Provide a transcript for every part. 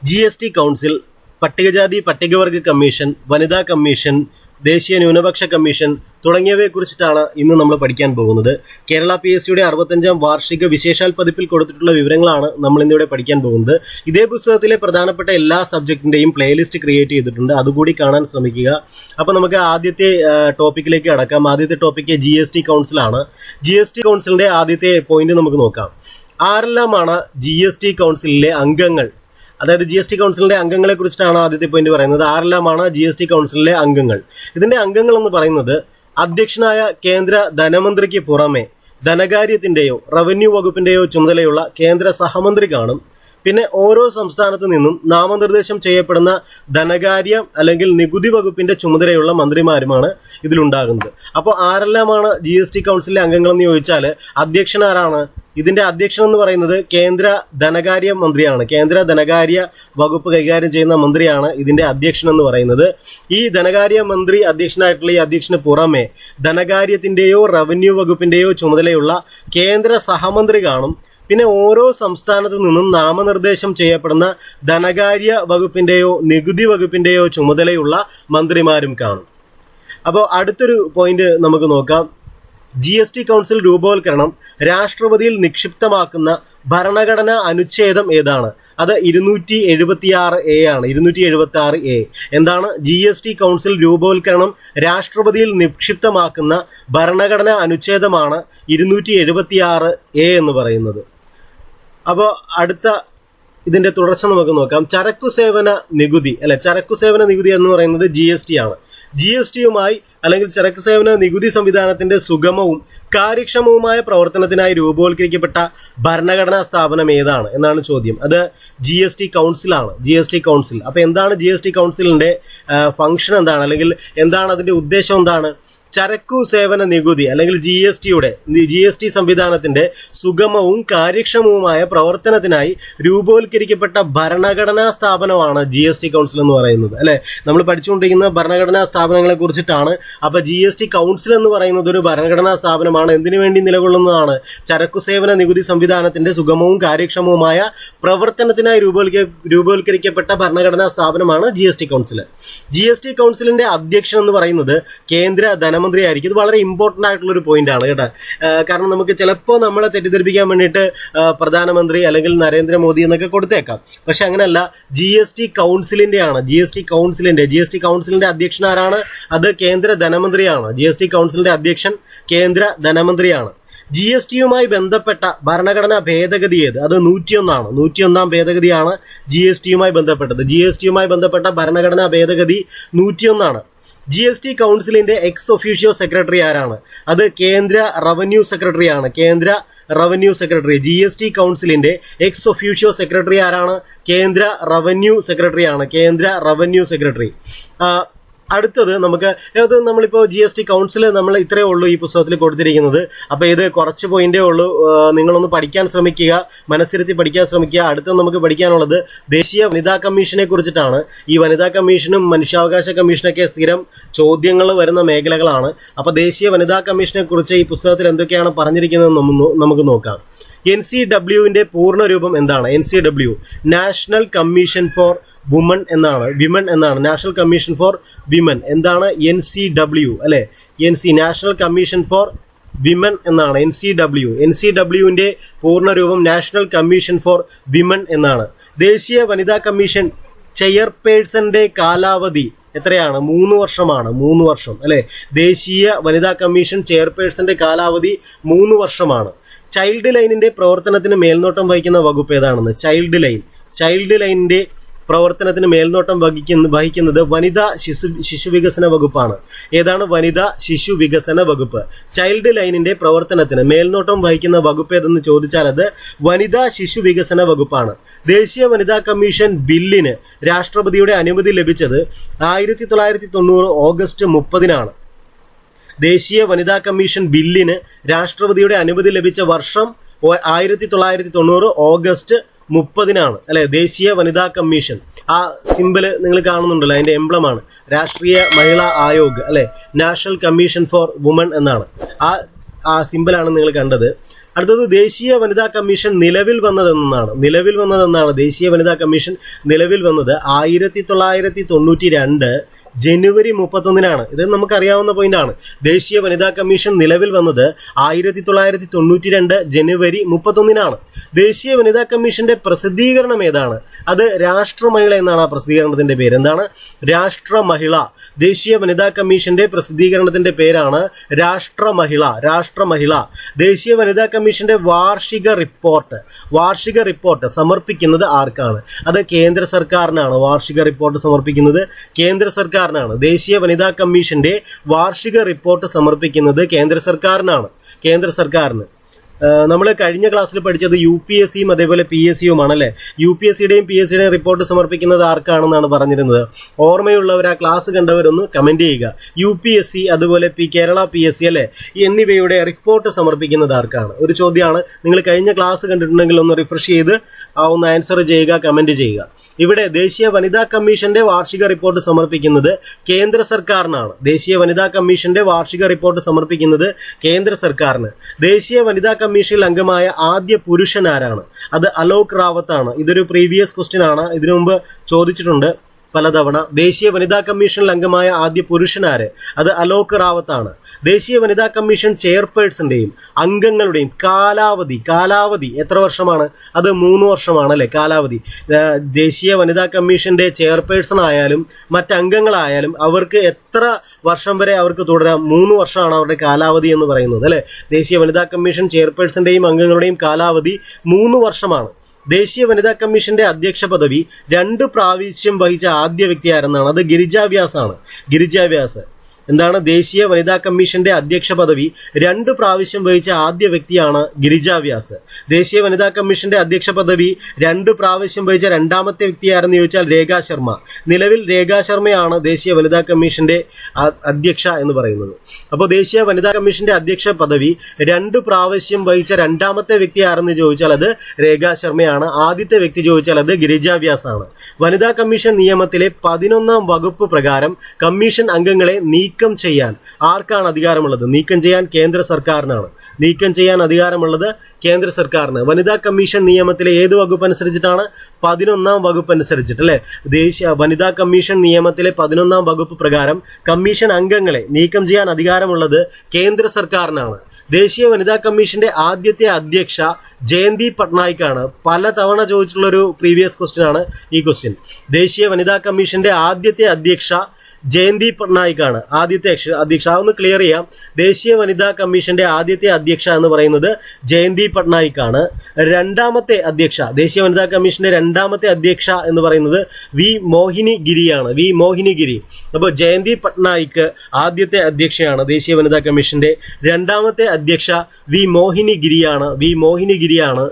G S T council പട്ടികജാതി പട്ടികവർഗ commission വനിതാ കമ്മീഷൻ ദേശീയ ന്യൂനപക്ഷ കമ്മീഷൻ തുടങ്ങിയവയെ കുറിച്ചിട്ടാണ് ഇന്ന് നമ്മൾ പഠിക്കാൻ പോകുന്നത്. കേരള പി എസ് സിയുടെ അറുപത്തഞ്ചാം വാർഷിക വിശേഷാൽ പതിപ്പിൽ കൊടുത്തിട്ടുള്ള വിവരങ്ങളാണ് നമ്മൾ ഇന്നിവിടെ പഠിക്കാൻ പോകുന്നത്. ഇതേ പുസ്തകത്തിലെ പ്രധാനപ്പെട്ട എല്ലാ സബ്ജക്റ്റിന്റെയും പ്ലേലിസ്റ്റ് ക്രിയേറ്റ് ചെയ്തിട്ടുണ്ട്. അതുകൂടി കാണാൻ ശ്രമിക്കുക. അപ്പോൾ നമുക്ക് ആദ്യത്തെ ടോപ്പിക്കിലേക്ക് അടക്കാം ആദ്യത്തെ ടോപ്പിക്ക് ജി എസ് ടി കൗൺസിലാണ് ജി എസ് ടി കൗൺസിലിന്റെ ആദ്യത്തെ പോയിന്റ് നമുക്ക് നോക്കാം. ആരെല്ലാമാണ് ജി എസ് ടി കൗൺസിലിലെ അംഗങ്ങൾ അതായത് ജി എസ് ടി കൗൺസിലിന്റെ അംഗങ്ങളെ കുറിച്ചിട്ടാണ് ആദ്യത്തെ പോയിന്റ് പറയുന്നത്. ആരെല്ലാമാണ് ജി എസ് ടി കൗൺസിലിലെ അംഗങ്ങൾ. ഇതിന്റെ അംഗങ്ങൾ എന്ന് പറയുന്നത് അധ്യക്ഷനായ കേന്ദ്ര ധനമന്ത്രിക്ക് പുറമെ ധനകാര്യത്തിന്റെയോ റവന്യൂ വകുപ്പിന്റെയോ ചുമതലയുള്ള കേന്ദ്ര സഹമന്ത്രി കാണും. പിന്നെ ഓരോ സംസ്ഥാനത്തു നിന്നും നാമനിർദ്ദേശം ചെയ്യപ്പെടുന്ന ധനകാര്യ അല്ലെങ്കിൽ നികുതി വകുപ്പിന്റെ ചുമതലയുള്ള മന്ത്രിമാരുമാണ് ഇതിലുണ്ടാകുന്നത്. അപ്പോൾ ആരെല്ലാമാണ് ജി എസ് ടി കൗൺസിലിലെ അംഗങ്ങളെന്ന് ചോദിച്ചാൽ അധ്യക്ഷൻ ആരാണ്? ഇതിന്റെ അധ്യക്ഷൻ എന്ന് പറയുന്നത് കേന്ദ്ര ധനകാര്യ മന്ത്രിയാണ്. കേന്ദ്ര ധനകാര്യ വകുപ്പ് കൈകാര്യം ചെയ്യുന്ന മന്ത്രിയാണ് ഇതിന്റെ അധ്യക്ഷൻ എന്ന് പറയുന്നത്. ഈ ധനകാര്യ മന്ത്രി അധ്യക്ഷനായിട്ടുള്ള ഈ അധ്യക്ഷന് പുറമെ ധനകാര്യത്തിന്റെയോ റവന്യൂ വകുപ്പിന്റെയോ ചുമതലയുള്ള കേന്ദ്ര സഹമന്ത്രി കാണും. പിന്നെ ഓരോ സംസ്ഥാനത്തു നിന്നും നാമനിർദ്ദേശം ചെയ്യപ്പെടുന്ന ധനകാര്യ വകുപ്പിന്റെയോ നികുതി വകുപ്പിന്റെയോ ചുമതലയുള്ള മന്ത്രിമാരും കാണും. അപ്പോൾ അടുത്തൊരു പോയിന്റ് നമുക്ക് നോക്കാം. ജി എസ് ടി കൗൺസിൽ രൂപവൽക്കരണം രാഷ്ട്രപതിയിൽ നിക്ഷിപ്തമാക്കുന്ന ഭരണഘടന അനുച്ഛേദം ഏതാണ്? അത് ഇരുന്നൂറ്റി എഴുപത്തി ആറ് എ ആണ്. ഇരുന്നൂറ്റി എഴുപത്തി ആറ് എ എന്താണ് ജി എസ് ടി കൗൺസിൽ രൂപവൽക്കരണം രാഷ്ട്രപതിയിൽ നിക്ഷിപ്തമാക്കുന്ന ഭരണഘടന അനുച്ഛേദമാണ് ഇരുന്നൂറ്റി എഴുപത്തി ആറ് എ എന്ന് പറയുന്നത്. അപ്പോൾ അടുത്ത ഇതിന്റെ തുടർച്ച നമുക്ക് നോക്കാം. ചരക്കു സേവന നികുതി അല്ലെ? ചരക്കു സേവന നികുതി എന്ന് പറയുന്നത് ജി എസ് ടി ആണ്. ജി എസ് ടിയുമായി അല്ലെങ്കിൽ ചരക്കു സേവന നികുതി സംവിധാനത്തിന്റെ സുഗമവും കാര്യക്ഷമവുമായ പ്രവർത്തനത്തിനായി രൂപവൽക്കരിക്കപ്പെട്ട ഭരണഘടനാ സ്ഥാപനം ഏതാണ് എന്നാണ് ചോദ്യം. അത് ജി എസ് ടി കൗൺസിലാണ് ജി എസ് ടി കൗൺസിൽ അപ്പൊ എന്താണ് ജി എസ് ടി കൗൺസിലിന്റെ ഫംഗ്ഷൻ എന്താണ്? അല്ലെങ്കിൽ എന്താണ് അതിന്റെ ഉദ്ദേശം എന്താണ്? ചരക്കു സേവന നികുതി അല്ലെങ്കിൽ ജി എസ് ടിയുടെ ജി എസ് ടി സംവിധാനത്തിന്റെ സുഗമവും കാര്യക്ഷമവുമായ പ്രവർത്തനത്തിനായി രൂപവൽക്കരിക്കപ്പെട്ട ഭരണഘടനാ സ്ഥാപനമാണ് ജി എസ് ടി കൗൺസിൽ എന്ന് പറയുന്നത് അല്ലെ? നമ്മൾ പഠിച്ചുകൊണ്ടിരിക്കുന്ന ഭരണഘടനാ സ്ഥാപനങ്ങളെ കുറിച്ചിട്ടാണ് അപ്പൊ ജി എസ് ടി കൗൺസിൽ എന്ന് പറയുന്നത് ഒരു ഭരണഘടനാ സ്ഥാപനമാണ്. എന്തിനു വേണ്ടി നിലകൊള്ളുന്നതാണ്? ചരക്കു സേവന നികുതി സംവിധാനത്തിന്റെ സുഗമവും കാര്യക്ഷമവുമായ പ്രവർത്തനത്തിനായി രൂപവൽക്ക രൂപവൽക്കരിക്കപ്പെട്ട ഭരണഘടനാ സ്ഥാപനമാണ് G S T council G S T കൗൺസിലിന്റെ അധ്യക്ഷൻ എന്ന് പറയുന്നത് കേന്ദ്ര ധനമന്ത്രി ആയിരിക്കും ഇത് വളരെ ഇമ്പോർട്ടന്റ് ആയിട്ടുള്ള ഒരു പോയിന്റ് ആണ് കേട്ടോ. കാരണം നമുക്ക് ചിലപ്പോൾ നമ്മളെ തെറ്റിദ്ധരിപ്പിക്കാൻ വേണ്ടിയിട്ട് പ്രധാനമന്ത്രി അല്ലെങ്കിൽ നരേന്ദ്രമോദി എന്നൊക്കെ കൊടുത്തേക്കാം. പക്ഷെ അങ്ങനെയല്ല ജി എസ് ടി കൗൺസിലിന്റെ ആണ് ജി എസ് ടി കൗൺസിലിന്റെ ജി എസ് ടി കൗൺസിലിന്റെ അധ്യക്ഷൻ ആരാണ്? അത് കേന്ദ്ര ധനമന്ത്രിയാണ്. ജി എസ് ടി കൗൺസിലിന്റെ അധ്യക്ഷൻ കേന്ദ്ര ധനമന്ത്രിയാണ്. ജി എസ് ടിയുമായി ബന്ധപ്പെട്ട ഭരണഘടനാ ഭേദഗതി ഏത്? അത് നൂറ്റിയൊന്നാണ്. നൂറ്റിയൊന്നാം ഭേദഗതിയാണ് ജി എസ് ടിയുമായി ബന്ധപ്പെട്ടത്. ജി എസ് ടിയുമായി ബന്ധപ്പെട്ട ഭരണഘടനാ ഭേദഗതി നൂറ്റിയൊന്നാണ്. ജി എസ് ടി കൗൺസിലിന്റെ എക്സ് ഒഫീഷ്യോ സെക്രട്ടറി ആരാണ്? അത് കേന്ദ്ര റവന്യൂ സെക്രട്ടറി ആണ്. കേന്ദ്ര revenue secretary G S T കൗൺസിലിന്റെ എക്സ് ഒഫീഷ്യോ സെക്രട്ടറി ആരാണ്? കേന്ദ്ര റവന്യൂ സെക്രട്ടറി ആണ്. കേന്ദ്ര റവന്യൂ സെക്രട്ടറി അടുത്തത് നമുക്ക് അത് നമ്മളിപ്പോൾ ജി എസ് ടി കൗൺസിൽ നമ്മൾ ഇത്രയേ ഉള്ളൂ ഈ പുസ്തകത്തിൽ കൊടുത്തിരിക്കുന്നത്. അപ്പോൾ ഇത് കുറച്ച് പോയിന്റേ ഉള്ളൂ. നിങ്ങളൊന്ന് പഠിക്കാൻ ശ്രമിക്കുക മനസ്സിരുത്തി പഠിക്കാൻ ശ്രമിക്കുക. അടുത്ത നമുക്ക് പഠിക്കാനുള്ളത് ദേശീയ വനിതാ കമ്മീഷനെ കുറിച്ചിട്ടാണ്. ഈ വനിതാ കമ്മീഷനും മനുഷ്യാവകാശ കമ്മീഷനൊക്കെ സ്ഥിരം ചോദ്യങ്ങൾ വരുന്ന മേഖലകളാണ്. അപ്പോൾ ദേശീയ വനിതാ കമ്മീഷനെ കുറിച്ച് ഈ പുസ്തകത്തിൽ എന്തൊക്കെയാണ് പറഞ്ഞിരിക്കുന്നത് നമുക്ക് നോക്കാം. എൻ സി ഡബ്ല്യുവിന്റെ പൂർണ രൂപം എന്താണ്? N C W national commission for woman എന്നാണ് വിമൻ എന്നാണ്. നാഷണൽ കമ്മീഷൻ ഫോർ വിമൻ എന്താണ്? എൻ സി ഡബ്ല്യു അല്ലെ? N C national commission for women എന്നാണ്. N C W N C ഡബ്ല്യുവിന്റെ പൂർണരൂപം നാഷണൽ കമ്മീഷൻ ഫോർ വിമൻ എന്നാണ്. ദേശീയ വനിതാ കമ്മീഷൻ ചെയർപേഴ്സന്റെ കാലാവധി എത്രയാണ്? മൂന്ന് വർഷമാണ്. മൂന്ന് വർഷം അല്ലെ? ദേശീയ വനിതാ കമ്മീഷൻ ചെയർപേഴ്സന്റെ കാലാവധി മൂന്ന് വർഷമാണ്. ചൈൽഡ് ലൈനിന്റെ പ്രവർത്തനത്തിന് മേൽനോട്ടം വഹിക്കുന്ന വകുപ്പ് ഏതാണെന്ന്? Child line. ചൈൽഡ് ലൈനിന്റെ പ്രവർത്തനത്തിന് മേൽനോട്ടം വഹിക്കുന്ന വഹിക്കുന്നത് വനിതാ ശിശു ശിശു വികസന വകുപ്പാണ്. ഏതാണ് വനിതാ ശിശു വികസന വകുപ്പ്? ചൈൽഡ് ലൈനിന്റെ പ്രവർത്തനത്തിന് മേൽനോട്ടം വഹിക്കുന്ന വകുപ്പ് ഏതെന്ന് ചോദിച്ചാൽ അത് വനിതാ ശിശു വികസന വകുപ്പാണ്. ദേശീയ വനിതാ കമ്മീഷൻ ബില്ലിന് രാഷ്ട്രപതിയുടെ അനുമതി ലഭിച്ചത് ആയിരത്തി തൊള്ളായിരത്തി തൊണ്ണൂറ് ഓഗസ്റ്റ് മുപ്പതിനാണ്. ദേശീയ വനിതാ കമ്മീഷൻ ബില്ലിന് രാഷ്ട്രപതിയുടെ അനുമതി ലഭിച്ച വർഷം ആയിരത്തി തൊള്ളായിരത്തി തൊണ്ണൂറ് ഓഗസ്റ്റ് മുപ്പതിനാണ് അല്ലെ? ദേശീയ വനിതാ കമ്മീഷൻ. ആ സിമ്പിൾ നിങ്ങൾ കാണുന്നുണ്ടല്ലോ അതിന്റെ എംബ്ലമാണ്. രാഷ്ട്രീയ മഹിളാ ആയോഗ് അല്ലെ? നാഷണൽ കമ്മീഷൻ ഫോർ വുമൺ എന്നാണ്. ആ ആ സിമ്പിളാണ് നിങ്ങൾ കണ്ടത്. അടുത്തത് ദേശീയ വനിതാ കമ്മീഷൻ നിലവിൽ വന്നതെന്നാണ്. നിലവിൽ വന്നതെന്നാണ് ദേശീയ വനിതാ കമ്മീഷൻ നിലവിൽ വന്നത്. ആയിരത്തി തൊള്ളായിരത്തി തൊണ്ണൂറ്റി രണ്ട് ജനുവരി മുപ്പത്തൊന്നിനാണ്. ഇത് നമുക്കറിയാവുന്ന പോയിന്റാണ് ദേശീയ വനിതാ കമ്മീഷൻ നിലവിൽ വന്നത് ആയിരത്തി തൊള്ളായിരത്തി തൊണ്ണൂറ്റി രണ്ട് ജനുവരി മുപ്പത്തൊന്നിനാണ്. ദേശീയ വനിതാ കമ്മീഷന്റെ പ്രസിദ്ധീകരണം ഏതാണ്? അത് രാഷ്ട്രമഹിള എന്നാണ് ആ പ്രസിദ്ധീകരണത്തിന്റെ പേര്. എന്താണ്? രാഷ്ട്രമഹിള. ദേശീയ വനിതാ കമ്മീഷന്റെ പ്രസിദ്ധീകരണത്തിന്റെ പേരാണ് രാഷ്ട്രമഹിള. രാഷ്ട്രമഹിള. ദേശീയ വനിതാ കമ്മീഷന്റെ വാർഷിക റിപ്പോർട്ട്. വാർഷിക റിപ്പോർട്ട് സമർപ്പിക്കുന്നത് ആർക്കാണ്? അത് കേന്ദ്ര സർക്കാരിനാണ് വാർഷിക റിപ്പോർട്ട് സമർപ്പിക്കുന്നത്. കേന്ദ്ര സർക്കാരിനാണ്. ദേശീയ വനിതാ കമ്മീഷന്റെ വാർഷിക റിപ്പോർട്ട് സമർപ്പിക്കുന്നത് കേന്ദ്ര സർക്കാരിനാണ്. കേന്ദ്ര സർക്കാരിന്. നമ്മൾ കഴിഞ്ഞ ക്ലാസ്സിൽ പഠിച്ചത് യു പി എസ് സിയും അതേപോലെ പി എസ് സിയുമാണ് അല്ലേ യു പി എസ് സിയുടെയും പി എസ് സിയുടെയും റിപ്പോർട്ട് സമർപ്പിക്കുന്നത് ആർക്കാണെന്നാണ് പറഞ്ഞിരുന്നത്? ഓർമ്മയുള്ളവർ ആ ക്ലാസ് കണ്ടവരൊന്ന് കമന്റ് ചെയ്യുക. യു പി എസ് സി അതുപോലെ P Kerala P S C അല്ലേ? എന്നിവയുടെ റിപ്പോർട്ട് സമർപ്പിക്കുന്നത് ആർക്കാണ്? ഒരു ചോദ്യമാണ്. നിങ്ങൾ കഴിഞ്ഞ ക്ലാസ് കണ്ടിട്ടുണ്ടെങ്കിൽ ഒന്ന് റിഫ്രഷ് ചെയ്ത് ആ ഒന്ന് ആൻസർ ചെയ്യുക കമന്റ് ചെയ്യുക. ഇവിടെ ദേശീയ വനിതാ കമ്മീഷന്റെ വാർഷിക റിപ്പോർട്ട് സമർപ്പിക്കുന്നത് കേന്ദ്ര സർക്കാരിനാണ്. ദേശീയ വനിതാ കമ്മീഷന്റെ വാർഷിക റിപ്പോർട്ട് സമർപ്പിക്കുന്നത് കേന്ദ്ര സർക്കാരിന്. ദേശീയ വനിതാ കമ്മീഷനിൽ അംഗമായ ആദ്യ പുരുഷൻ ആരാണ് അത് അലോക് റാവത്താണ്. ഇതൊരു പ്രീവിയസ് ക്വസ്റ്റ്യൻ ആണ്. ഇതിനു മുമ്പ് ചോദിച്ചിട്ടുണ്ട്. പലതവണ ദേശീയ വനിതാ കമ്മീഷനിൽ അംഗമായ ആദ്യ പുരുഷനാര് അത് അലോക് റാവത്താണ്. ദേശീയ വനിതാ കമ്മീഷൻ ചെയർപേഴ്സന്റെയും അംഗങ്ങളുടെയും കാലാവധി കാലാവധി എത്ര വർഷമാണ്? അത് മൂന്ന് വർഷമാണ് അല്ലെ കാലാവധി ദേശീയ വനിതാ കമ്മീഷന്റെ ചെയർപേഴ്സൺ ആയാലും മറ്റംഗങ്ങളായാലും അവർക്ക് എത്ര വർഷം വരെ അവർക്ക് തുടരാം? മൂന്ന് വർഷമാണ് അവരുടെ കാലാവധി എന്ന് പറയുന്നത് അല്ലേ? ദേശീയ വനിതാ കമ്മീഷൻ ചെയർപേഴ്സന്റെയും അംഗങ്ങളുടെയും കാലാവധി മൂന്ന് വർഷമാണ്. ദേശീയ വനിതാ കമ്മീഷന്റെ അധ്യക്ഷ പദവി രണ്ട് പ്രാവശ്യം വഹിച്ച ആദ്യ വ്യക്തി ആരെന്നാണ് അത് ഗിരിജാ വ്യാസ് ആണ് ഗിരിജാ വ്യാസ്. എന്താണ് ദേശീയ വനിതാ കമ്മീഷന്റെ അധ്യക്ഷ പദവി രണ്ട് പ്രാവശ്യം വഹിച്ച ആദ്യ വ്യക്തിയാണ് ഗിരിജ വ്യാസ്. ദേശീയ വനിതാ കമ്മീഷന്റെ അധ്യക്ഷ പദവി രണ്ട് പ്രാവശ്യം വഹിച്ച രണ്ടാമത്തെ വ്യക്തി ആരെന്ന് ചോദിച്ചാൽ രേഖാ ശർമ്മ. നിലവിൽ രേഖാ ശർമ്മയാണ് ദേശീയ വനിതാ കമ്മീഷന്റെ അധ്യക്ഷ എന്ന് പറയുന്നത്. അപ്പോൾ ദേശീയ വനിതാ കമ്മീഷന്റെ അധ്യക്ഷ പദവി രണ്ട് പ്രാവശ്യം വഹിച്ച രണ്ടാമത്തെ വ്യക്തി ആരെന്ന് ചോദിച്ചാൽ അത് രേഖാ ശർമ്മയാണ്. ആദ്യത്തെ വ്യക്തി ചോദിച്ചാൽ അത് ഗിരിജ വ്യാസ് ആണ് വനിതാ കമ്മീഷൻ നിയമത്തിലെ പതിനൊന്നാം വകുപ്പ് പ്രകാരം കമ്മീഷൻ അംഗങ്ങളെ നീക്കം ചെയ്യാൻ ആർക്കാണ് അധികാരമുള്ളത്? നീക്കം ചെയ്യാൻ കേന്ദ്ര സർക്കാരിനാണ്. നീക്കം ചെയ്യാൻ അധികാരമുള്ളത് കേന്ദ്ര സർക്കാരിന്. വനിതാ കമ്മീഷൻ നിയമത്തിലെ ഏത് വകുപ്പ് അനുസരിച്ചിട്ടാണ്? പതിനൊന്നാം വകുപ്പ് അനുസരിച്ചിട്ട് അല്ലെ? ദേശീയ വനിതാ കമ്മീഷൻ നിയമത്തിലെ പതിനൊന്നാം വകുപ്പ് പ്രകാരം കമ്മീഷൻ അംഗങ്ങളെ നീക്കം ചെയ്യാൻ അധികാരമുള്ളത് കേന്ദ്ര സർക്കാരിനാണ്. ദേശീയ വനിതാ കമ്മീഷന്റെ ആദ്യത്തെ അധ്യക്ഷ ജയന്തി പട്നായിക്കാണ്. പല തവണ ചോദിച്ചിട്ടുള്ള ഒരു പ്രീവിയസ് ക്വസ്റ്റ്യൻ ആണ് ഈ ക്വസ്റ്റ്യൻ. ദേശീയ വനിതാ കമ്മീഷന്റെ ആദ്യത്തെ അധ്യക്ഷ ജയന്തി പട്നായിക്കാണ്. ആദ്യത്തെ അധ്യക്ഷ. അതൊന്ന് ക്ലിയർ ചെയ്യാം. ദേശീയ വനിതാ കമ്മീഷന്റെ ആദ്യത്തെ അധ്യക്ഷ എന്ന് പറയുന്നത് ജയന്തി പട്നായിക്കാണ്. രണ്ടാമത്തെ അധ്യക്ഷ ദേശീയ വനിതാ കമ്മീഷന്റെ രണ്ടാമത്തെ അധ്യക്ഷ എന്ന് പറയുന്നത് വി മോഹിനി ഗിരിയാണ്. വി മോഹിനി ഗിരി. അപ്പോൾ ജയന്തി പട്നായിക്ക് ആദ്യത്തെ അധ്യക്ഷയാണ് ദേശീയ വനിതാ കമ്മീഷന്റെ രണ്ടാമത്തെ അധ്യക്ഷ വി മോഹിനി ഗിരിയാണ്. വി മോഹിനി ഗിരിയാണ്.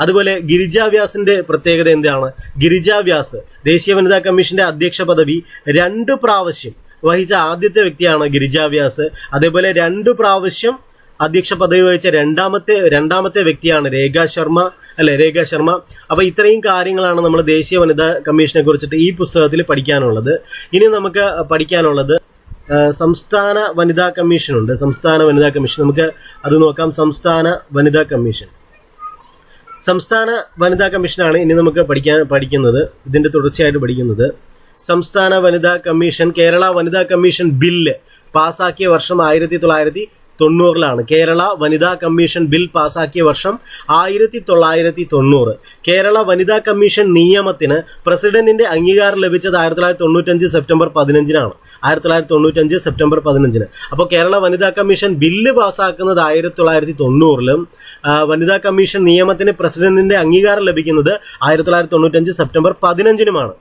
അതുപോലെ ഗിരിജാവ്യാസിന്റെ പ്രത്യേകത എന്താണ്? ഗിരിജ വ്യാസ്. ദേശീയ വനിതാ കമ്മീഷന്റെ അധ്യക്ഷ പദവി രണ്ട് പ്രാവശ്യം വഹിച്ച ആദ്യത്തെ വ്യക്തിയാണ് ഗിരിജ വ്യാസ്. അതേപോലെ രണ്ട് പ്രാവശ്യം അധ്യക്ഷ പദവി വഹിച്ച രണ്ടാമത്തെ രണ്ടാമത്തെ വ്യക്തിയാണ് രേഖ ശർമ്മ അല്ലെ രേഖ ശർമ്മ. അപ്പൊ ഇത്രയും കാര്യങ്ങളാണ് നമ്മൾ ദേശീയ വനിതാ കമ്മീഷനെ കുറിച്ചിട്ട് ഈ പുസ്തകത്തിൽ പഠിക്കാനുള്ളത്. ഇനി നമുക്ക് പഠിക്കാനുള്ളത് സംസ്ഥാന വനിതാ കമ്മീഷൻ ഉണ്ട് സംസ്ഥാന വനിതാ കമ്മീഷൻ. നമുക്ക് അത് നോക്കാം. സംസ്ഥാന വനിതാ കമ്മീഷൻ. സംസ്ഥാന വനിതാ കമ്മീഷനാണ് ഇനി നമുക്ക് പഠിക്കാൻ പഠിക്കുന്നത്. ഇതിന്റെ തുടർച്ചയായിട്ട് പഠിക്കുന്നത്. സംസ്ഥാന വനിതാ കമ്മീഷൻ കേരള വനിതാ കമ്മീഷൻ ബില്ല് പാസാക്കിയ വർഷം ആയിരത്തി തൊള്ളായിരത്തി തൊണ്ണൂറിലാണ്. കേരള വനിതാ കമ്മീഷൻ ബിൽ പാസാക്കിയ വർഷം ആയിരത്തി തൊള്ളായിരത്തി തൊണ്ണൂറ് കേരള വനിതാ കമ്മീഷൻ നിയമത്തിന് പ്രസിഡന്റിന്റെ അംഗീകാരം ലഭിച്ചത് ആയിരത്തി തൊള്ളായിരത്തി തൊണ്ണൂറ്റഞ്ച് സെപ്റ്റംബർ പതിനഞ്ചിനാണ്. ആയിരത്തി തൊള്ളായിരത്തി തൊണ്ണൂറ്റഞ്ച് സെപ്റ്റംബർ പതിനഞ്ചിന്. അപ്പോൾ കേരള വനിതാ കമ്മീഷൻ ബില്ല് പാസ്സാക്കുന്നത് ആയിരത്തി തൊള്ളായിരത്തി തൊണ്ണൂറിലും വനിതാ കമ്മീഷൻ നിയമത്തിന് പ്രസിഡന്റിന്റെ അംഗീകാരം ലഭിക്കുന്നത് ആയിരത്തി തൊള്ളായിരത്തി തൊണ്ണൂറ്റഞ്ച് സെപ്റ്റംബർ പതിനഞ്ചിനുമാണ്.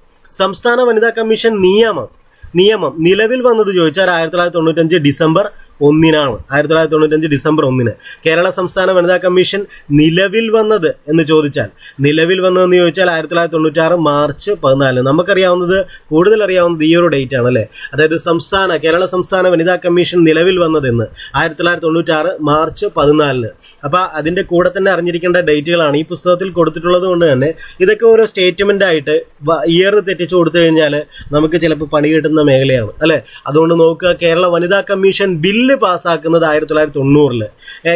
സംസ്ഥാന വനിതാ കമ്മീഷൻ നിയമം നിയമം നിലവിൽ വന്നത് ചോദിച്ചാൽ ആയിരത്തി തൊള്ളായിരത്തി തൊണ്ണൂറ്റഞ്ച് ഡിസംബർ ഒന്നിനാണ്. ആയിരത്തി തൊള്ളായിരത്തി തൊണ്ണൂറ്റഞ്ച് ഡിസംബർ ഒന്നിന്. കേരള സംസ്ഥാന വനിതാ കമ്മീഷൻ നിലവിൽ വന്നത് എന്ന് ചോദിച്ചാൽ നിലവിൽ വന്നതെന്ന് ചോദിച്ചാൽ ആയിരത്തി തൊള്ളായിരത്തി തൊണ്ണൂറ്റാറ് മാർച്ച് പതിനാല് നമുക്കറിയാവുന്നത് കൂടുതൽ അറിയാവുന്നത് ഈ ഒരു ഡേറ്റ് ആണ് അല്ലേ? അതായത് സംസ്ഥാന കേരള സംസ്ഥാന വനിതാ കമ്മീഷൻ നിലവിൽ വന്നതെന്ന് ആയിരത്തി തൊള്ളായിരത്തി തൊണ്ണൂറ്റാറ് മാർച്ച് പതിനാലിന്. അപ്പോൾ അതിന്റെ കൂടെ തന്നെ അറിഞ്ഞിരിക്കേണ്ട ഡേറ്റുകളാണ് ഈ പുസ്തകത്തിൽ കൊടുത്തിട്ടുള്ളത് കൊണ്ട് തന്നെ ഇതൊക്കെ ഓരോ സ്റ്റേറ്റ്മെന്റ് ആയിട്ട് ഇയർ തെറ്റിച്ച് കൊടുത്തു കഴിഞ്ഞാൽ നമുക്ക് ചിലപ്പോൾ പണി കിട്ടുന്ന മേഖലയാണ് അല്ലേ? അതുകൊണ്ട് നോക്കുക കേരള വനിതാ കമ്മീഷൻ ബില്ല് ബില്ല് പാസ്സാക്കുന്നത് ആയിരത്തി തൊള്ളായിരത്തി തൊണ്ണൂറിൽ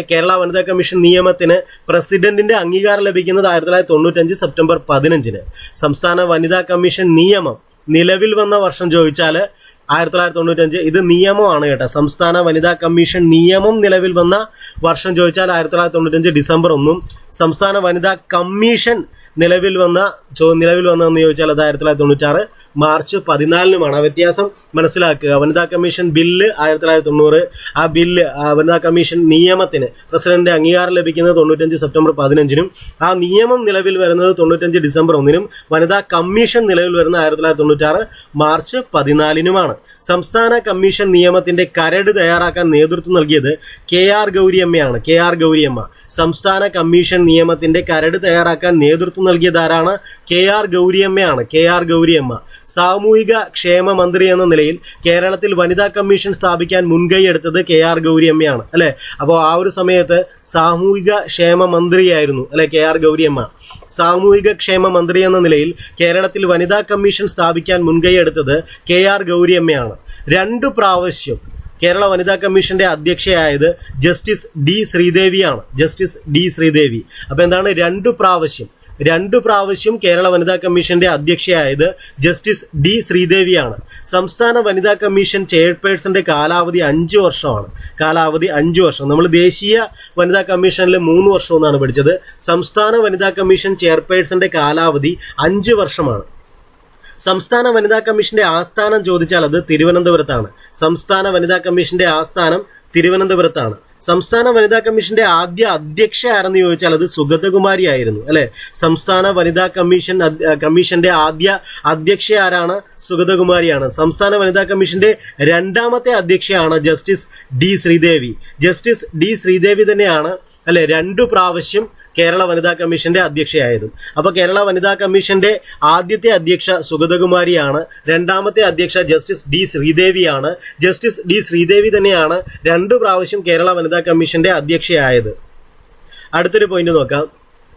കേരള വനിതാ കമ്മീഷൻ നിയമത്തിന് പ്രസിഡന്റിന്റെ അംഗീകാരം ലഭിക്കുന്നത് ആയിരത്തി തൊള്ളായിരത്തി തൊണ്ണൂറ്റഞ്ച് സെപ്റ്റംബർ പതിനഞ്ചിന്. സംസ്ഥാന വനിതാ കമ്മീഷൻ നിയമം നിലവിൽ വന്ന വർഷം ചോദിച്ചാൽ ആയിരത്തി തൊള്ളായിരത്തി തൊണ്ണൂറ്റഞ്ച് ഇത് നിയമമാണ് കേട്ടോ. സംസ്ഥാന വനിതാ കമ്മീഷൻ നിയമം നിലവിൽ വന്ന വർഷം ചോദിച്ചാൽ ആയിരത്തി തൊള്ളായിരത്തി തൊണ്ണൂറ്റഞ്ച് ഡിസംബർ ഒന്നും സംസ്ഥാന വനിതാ കമ്മീഷൻ നിലവിൽ വന്ന ചോ നിലവിൽ വന്നതെന്ന് ചോദിച്ചാൽ അത് ആയിരത്തി തൊള്ളായിരത്തി തൊണ്ണൂറ്റാറ്. മാർച്ച് പതിനാലിനുമാണ്. ആ വ്യത്യാസം മനസ്സിലാക്കുക. വനിതാ കമ്മീഷൻ ബില്ല് ആയിരത്തി തൊള്ളായിരത്തി തൊണ്ണൂറ്. ആ ബില്ല് ആ വനിതാ കമ്മീഷൻ നിയമത്തിന് പ്രസിഡന്റ് അംഗീകാരം ലഭിക്കുന്നത് തൊണ്ണൂറ്റഞ്ച് സെപ്റ്റംബർ പതിനഞ്ചിനും ആ നിയമം നിലവിൽ വരുന്നത് തൊണ്ണൂറ്റഞ്ച് ഡിസംബർ ഒന്നിനും വനിതാ കമ്മീഷൻ നിലവിൽ വരുന്നത് ആയിരത്തി തൊള്ളായിരത്തി തൊണ്ണൂറ്റാറ് മാർച്ച് പതിനാലിനുമാണ്. സംസ്ഥാന കമ്മീഷൻ നിയമത്തിന്റെ കരട് തയ്യാറാക്കാൻ നേതൃത്വം നൽകിയത് K R ഗൗരിയമ്മയാണ്. K R Gouriamma. സംസ്ഥാന കമ്മീഷൻ നിയമത്തിന്റെ കരട് തയ്യാറാക്കാൻ നേതൃത്വം നൽകിയത് ആരാണ്? K R ഗൗരിയമ്മയാണ്. K R Gouriamma. സാമൂഹിക ക്ഷേമ മന്ത്രി എന്ന നിലയിൽ കേരളത്തിൽ വനിതാ കമ്മീഷൻ സ്ഥാപിക്കാൻ മുൻകൈ എടുത്തത് കെ ആർ ഗൗരിയമ്മയാണ് അല്ലേ? അപ്പോൾ ആ ഒരു സമയത്ത് സാമൂഹിക ക്ഷേമ മന്ത്രിയായിരുന്നു അല്ലെ കെ ആർ ഗൗരിയമ്മ സാമൂഹിക ക്ഷേമ മന്ത്രി എന്ന നിലയിൽ കേരളത്തിൽ വനിതാ കമ്മീഷൻ സ്ഥാപിക്കാൻ മുൻകൈ എടുത്തത് കെ ആർ ഗൗരിയമ്മയാണ് രണ്ടു പ്രാവശ്യം കേരള വനിതാ കമ്മീഷന്റെ അധ്യക്ഷയായത് ജസ്റ്റിസ് ഡി ശ്രീദേവിയാണ് ജസ്റ്റിസ് ഡി ശ്രീദേവി. അപ്പോൾ എന്താണ് രണ്ടു പ്രാവശ്യം രണ്ടു പ്രാവശ്യം കേരള വനിതാ കമ്മീഷന്റെ അധ്യക്ഷയായത് ജസ്റ്റിസ് ഡി ശ്രീദേവിയാണ്. സംസ്ഥാന വനിതാ കമ്മീഷൻ ചെയർപേഴ്സന്റെ കാലാവധി അഞ്ച് വർഷമാണ്. കാലാവധി അഞ്ച് വർഷം. നമ്മൾ ദേശീയ വനിതാ കമ്മീഷനിൽ മൂന്ന് വർഷം എന്നാണ് പഠിച്ചത്. സംസ്ഥാന വനിതാ കമ്മീഷൻ ചെയർപേഴ്സന്റെ കാലാവധി അഞ്ച് വർഷമാണ്. സംസ്ഥാന വനിതാ കമ്മീഷന്റെ ആസ്ഥാനം ചോദിച്ചാൽ അത് തിരുവനന്തപുരത്താണ്. സംസ്ഥാന വനിതാ കമ്മീഷന്റെ ആസ്ഥാനം തിരുവനന്തപുരത്താണ്. സംസ്ഥാന വനിതാ കമ്മീഷന്റെ ആദ്യ അധ്യക്ഷ ആരെന്ന് ചോദിച്ചാൽ അത് സുഗതകുമാരി ആയിരുന്നു അല്ലെ? സംസ്ഥാന വനിതാ കമ്മീഷൻ കമ്മീഷന്റെ ആദ്യ അധ്യക്ഷ ആരാണ്? സുഗതകുമാരിയാണ്. സംസ്ഥാന വനിതാ കമ്മീഷന്റെ രണ്ടാമത്തെ അധ്യക്ഷയാണ് justice D Sreedevi. Justice D Sreedevi തന്നെയാണ് അല്ലെ? രണ്ടു പ്രാവശ്യം കേരള വനിതാ കമ്മീഷന്റെ അധ്യക്ഷയായതും. അപ്പൊ കേരള വനിതാ കമ്മീഷന്റെ ആദ്യത്തെ അധ്യക്ഷ സുഗതകുമാരിയാണ് രണ്ടാമത്തെ അധ്യക്ഷ ജസ്റ്റിസ് ഡി ശ്രീദേവിയാണ്. ജസ്റ്റിസ് ഡി ശ്രീദേവി തന്നെയാണ് രണ്ടു പ്രാവശ്യം കേരള വനിതാ കമ്മീഷന്റെ അധ്യക്ഷയായത്. അടുത്തൊരു പോയിന്റ് നോക്കാം.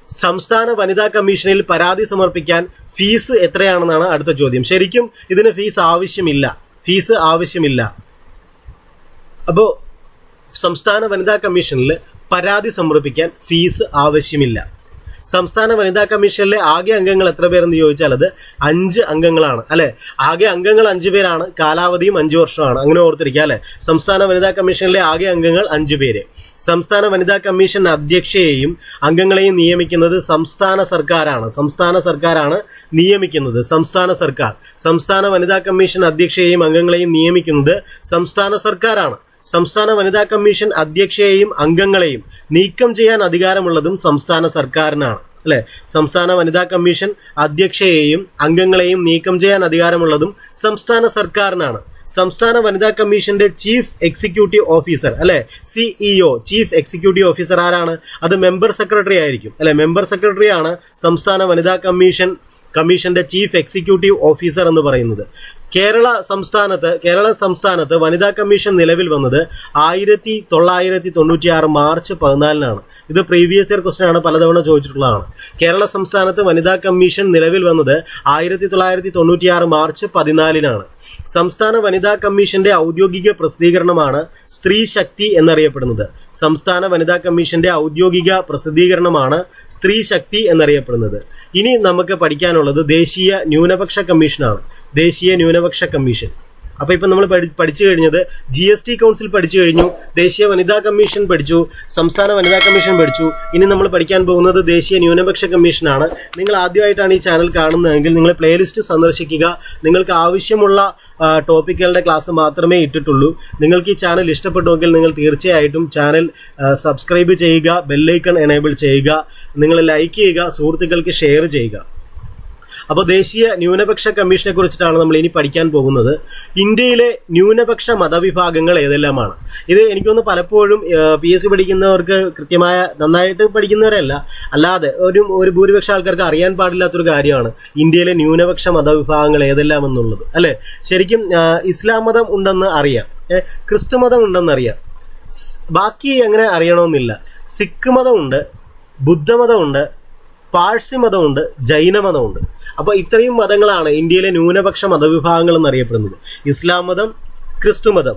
സംസ്ഥാന വനിതാ കമ്മീഷനിൽ പരാതി സമർപ്പിക്കാൻ ഫീസ് എത്രയാണെന്നാണ് അടുത്ത ചോദ്യം. ശരിക്കും ഇതിന് ഫീസ് ആവശ്യമില്ല. ഫീസ് ആവശ്യമില്ല. അപ്പോൾ സംസ്ഥാന വനിതാ കമ്മീഷനിൽ പരാതി സമർപ്പിക്കാൻ ഫീസ് ആവശ്യമില്ല. സംസ്ഥാന വനിതാ കമ്മീഷനിലെ ആകെ അംഗങ്ങൾ എത്ര പേരെന്ന് ചോദിച്ചാൽ അത് അഞ്ച് അംഗങ്ങളാണ്. അല്ലെ? ആകെ അംഗങ്ങൾ അഞ്ച് പേരാണ്. കാലാവധിയും അഞ്ച് വർഷമാണ്. അങ്ങനെ ഓർത്തിരിക്കുക അല്ലെ? സംസ്ഥാന വനിതാ കമ്മീഷനിലെ ആകെ അംഗങ്ങൾ അഞ്ച് പേര്. സംസ്ഥാന വനിതാ കമ്മീഷൻ അധ്യക്ഷയെയും അംഗങ്ങളെയും നിയമിക്കുന്നത് സംസ്ഥാന സർക്കാരാണ്. സംസ്ഥാന സർക്കാരാണ് നിയമിക്കുന്നത് സംസ്ഥാന സർക്കാർ. സംസ്ഥാന വനിതാ കമ്മീഷൻ അധ്യക്ഷയെയും അംഗങ്ങളെയും നിയമിക്കുന്നത് സംസ്ഥാന സർക്കാരാണ്. സംസ്ഥാന വനിതാ കമ്മീഷൻ അധ്യക്ഷയെയും അംഗങ്ങളെയും നീക്കം ചെയ്യാൻ അധികാരമുള്ളതും സംസ്ഥാന സർക്കാരിനാണ്. അല്ലെ? സംസ്ഥാന വനിതാ കമ്മീഷൻ അധ്യക്ഷയെയും അംഗങ്ങളെയും നീക്കം ചെയ്യാൻ അധികാരമുള്ളതും സംസ്ഥാന സർക്കാരിനാണ്. സംസ്ഥാന വനിതാ കമ്മീഷന്റെ ചീഫ് എക്സിക്യൂട്ടീവ് ഓഫീസർ അല്ലെ? സിഇഒ ചീഫ് എക്സിക്യൂട്ടീവ് ഓഫീസർ ആരാണ്? അത് മെമ്പർ സെക്രട്ടറി ആയിരിക്കും. അല്ലെ? മെമ്പർ സെക്രട്ടറി ആണ് സംസ്ഥാന വനിതാ കമ്മീഷൻ കമ്മീഷന്റെ ചീഫ് എക്സിക്യൂട്ടീവ് ഓഫീസർ എന്ന് പറയുന്നത്. കേരള സംസ്ഥാനത്ത് കേരള സംസ്ഥാനത്ത് വനിതാ കമ്മീഷൻ നിലവിൽ വന്നത് ആയിരത്തി തൊള്ളായിരത്തി തൊണ്ണൂറ്റി ആറ് മാർച്ച് പതിനാലിനാണ്. ഇത് പ്രീവിയസ് ഇയർ ക്വസ്റ്റൻ ആണ് പലതവണ ചോദിച്ചിട്ടുള്ളതാണ്. കേരള സംസ്ഥാനത്ത് വനിതാ കമ്മീഷൻ നിലവിൽ വന്നത് ആയിരത്തി തൊള്ളായിരത്തി തൊണ്ണൂറ്റി ആറ് മാർച്ച് പതിനാലിനാണ്. സംസ്ഥാന വനിതാ കമ്മീഷന്റെ ഔദ്യോഗിക പ്രസിദ്ധീകരണമാണ് സ്ത്രീ ശക്തി എന്നറിയപ്പെടുന്നത്. സംസ്ഥാന വനിതാ കമ്മീഷന്റെ ഔദ്യോഗിക പ്രസിദ്ധീകരണമാണ് സ്ത്രീ ശക്തി എന്നറിയപ്പെടുന്നത്. ഇനി നമുക്ക് പഠിക്കാനുള്ളത് ദേശീയ ന്യൂനപക്ഷ കമ്മീഷനാണ്. ദേശീയ ന്യൂനപക്ഷ കമ്മീഷൻ. അപ്പോൾ ഇപ്പം നമ്മൾ പഠി- പഠിച്ചു കഴിഞ്ഞത് ജി എസ് ടി കൗൺസിൽ പഠിച്ചു കഴിഞ്ഞു ദേശീയ വനിതാ കമ്മീഷൻ പഠിച്ചു സംസ്ഥാന വനിതാ കമ്മീഷൻ പഠിച്ചു. ഇനി നമ്മൾ പഠിക്കാൻ പോകുന്നത് ദേശീയ ന്യൂനപക്ഷ കമ്മീഷനാണ്. നിങ്ങൾ ആദ്യമായിട്ടാണ് ഈ ചാനൽ കാണുന്നതെങ്കിൽ നിങ്ങൾ പ്ലേലിസ്റ്റ് സന്ദർശിക്കുക. നിങ്ങൾക്ക് ആവശ്യമുള്ള ടോപ്പിക്കുകളുടെ ക്ലാസ് മാത്രമേ ഇട്ടിട്ടുള്ളൂ. നിങ്ങൾക്ക് ഈ ചാനൽ ഇഷ്ടപ്പെട്ടുവെങ്കിൽ നിങ്ങൾ തീർച്ചയായിട്ടും ചാനൽ സബ്സ്ക്രൈബ് ചെയ്യുക ബെല്ലൈക്കൺ എനേബിൾ ചെയ്യുക. നിങ്ങൾ ലൈക്ക് ചെയ്യുക സുഹൃത്തുക്കൾക്ക് ഷെയർ ചെയ്യുക. അപ്പോൾ ദേശീയ ന്യൂനപക്ഷ കമ്മീഷനെ കുറിച്ചിട്ടാണ് നമ്മൾ ഇനി പഠിക്കാൻ പോകുന്നത്. ഇന്ത്യയിലെ ന്യൂനപക്ഷ മതവിഭാഗങ്ങൾ ഏതെല്ലാമാണ്? ഇത് എനിക്കൊന്ന് പലപ്പോഴും പി എസ് സി പഠിക്കുന്നവർക്ക് കൃത്യമായ നന്നായിട്ട് പഠിക്കുന്നവരല്ല. അല്ലാതെ ഒരു ഒരു ഭൂരിപക്ഷ ആൾക്കാർക്ക് അറിയാൻ പാടില്ലാത്തൊരു കാര്യമാണ് ഇന്ത്യയിലെ ന്യൂനപക്ഷ മതവിഭാഗങ്ങൾ ഏതെല്ലാം എന്നുള്ളത് അല്ലേ? ശരിക്കും ഇസ്ലാം മതം ഉണ്ടെന്ന് അറിയാം. ക്രിസ്തുമതം ക്രിസ്തു മതം ഉണ്ടെന്ന് അറിയാം. ബാക്കി അങ്ങനെ അറിയണമെന്നില്ല. സിഖ് മതമുണ്ട് ബുദ്ധമതമുണ്ട് പാഴ്സി മതമുണ്ട് ജൈനമതമുണ്ട് അപ്പോൾ ഇത്രയും മതങ്ങളാണ് ഇന്ത്യയിലെ ന്യൂനപക്ഷ മതവിഭാഗങ്ങൾ എന്നറിയപ്പെടുന്നത്. ഇസ്ലാം മതം ക്രിസ്തു മതം.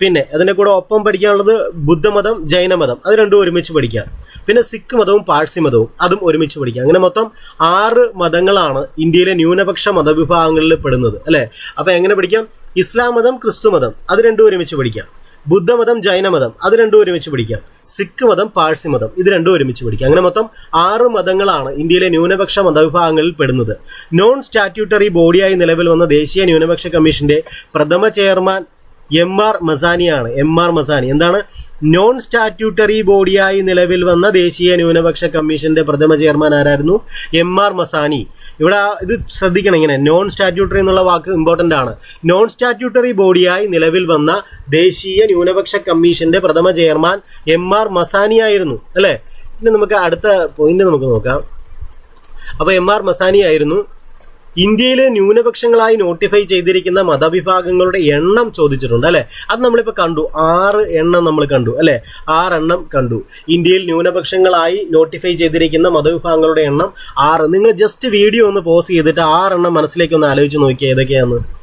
പിന്നെ അതിന്റെ കൂടെ ഒപ്പം പഠിക്കാനുള്ളത് ബുദ്ധമതം ജൈനമതം അത് രണ്ടും ഒരുമിച്ച് പഠിക്കാം. പിന്നെ സിഖ് മതവും പാഴ്സി മതവും അതും ഒരുമിച്ച് പഠിക്കാം. അങ്ങനെ മൊത്തം ആറ് മതങ്ങളാണ് ഇന്ത്യയിലെ ന്യൂനപക്ഷ മതവിഭാഗങ്ങളിൽ പെടുന്നത് അല്ലേ? അപ്പം എങ്ങനെ പഠിക്കാം? ഇസ്ലാം മതം ക്രിസ്തു മതം. അത് രണ്ടും ഒരുമിച്ച് പഠിക്കാം. ബുദ്ധമതം ജൈനമതം അത് രണ്ടും ഒരുമിച്ച് പഠിക്കാം സിഖ് മതം പാഴ്സി മതം ഇത് രണ്ടും ഒരുമിച്ച് പഠിക്കാം അങ്ങനെ മൊത്തം ആറ് മതങ്ങളാണ് ഇന്ത്യയിലെ ന്യൂനപക്ഷ മതവിഭാഗങ്ങളിൽ പെടുന്നത്. നോൺ സ്റ്റാറ്റ്യൂട്ടറി ബോഡിയായി നിലവിൽ വന്ന ദേശീയ ന്യൂനപക്ഷ കമ്മീഷന്റെ പ്രഥമ chairman M R മസാനിയാണ്. M R Masani. എന്താണ്? നോൺ സ്റ്റാറ്റ്യൂട്ടറി ബോഡിയായി നിലവിൽ വന്ന ദേശീയ ന്യൂനപക്ഷ കമ്മീഷന്റെ പ്രഥമ ചെയർമാൻ ആരായിരുന്നു? M R Masani. ഇവിടെ ഇത് ശ്രദ്ധിക്കണം ഇങ്ങനെ. നോൺ സ്റ്റാറ്റ്യൂട്ടറി എന്നുള്ള വാക്ക് ഇമ്പോർട്ടന്റ് ആണ്. നോൺ സ്റ്റാറ്റ്യൂട്ടറി ബോഡിയായി നിലവിൽ വന്ന ദേശീയ ന്യൂനപക്ഷ കമ്മീഷന്റെ പ്രഥമ ചെയർമാൻ എം ആർ മസാനി ആയിരുന്നു. അല്ലേ? ഇനി നമുക്ക് അടുത്ത പോയിന്റ് നമുക്ക് നോക്കാം. അപ്പോൾ എം ആർ മസാനി ഇന്ത്യയിൽ ന്യൂനപക്ഷങ്ങളായി നോട്ടിഫൈ ചെയ്തിരിക്കുന്ന മതവിഭാഗങ്ങളുടെ എണ്ണം ചോദിച്ചിട്ടുണ്ട് അല്ലെ? അത് നമ്മളിപ്പോൾ കണ്ടു. ആറ് എണ്ണം നമ്മൾ കണ്ടു അല്ലെ? ആറെണ്ണം കണ്ടു. ഇന്ത്യയിൽ ന്യൂനപക്ഷങ്ങളായി നോട്ടിഫൈ ചെയ്തിരിക്കുന്ന മതവിഭാഗങ്ങളുടെ എണ്ണം ആറ്. നിങ്ങൾ ജസ്റ്റ് വീഡിയോ ഒന്ന് പോസ് ചെയ്തിട്ട് ആറെണ്ണം മനസ്സിലേക്ക് ഒന്ന് ആലോചിച്ച് നോക്കിയാൽ ഏതൊക്കെയാന്ന്?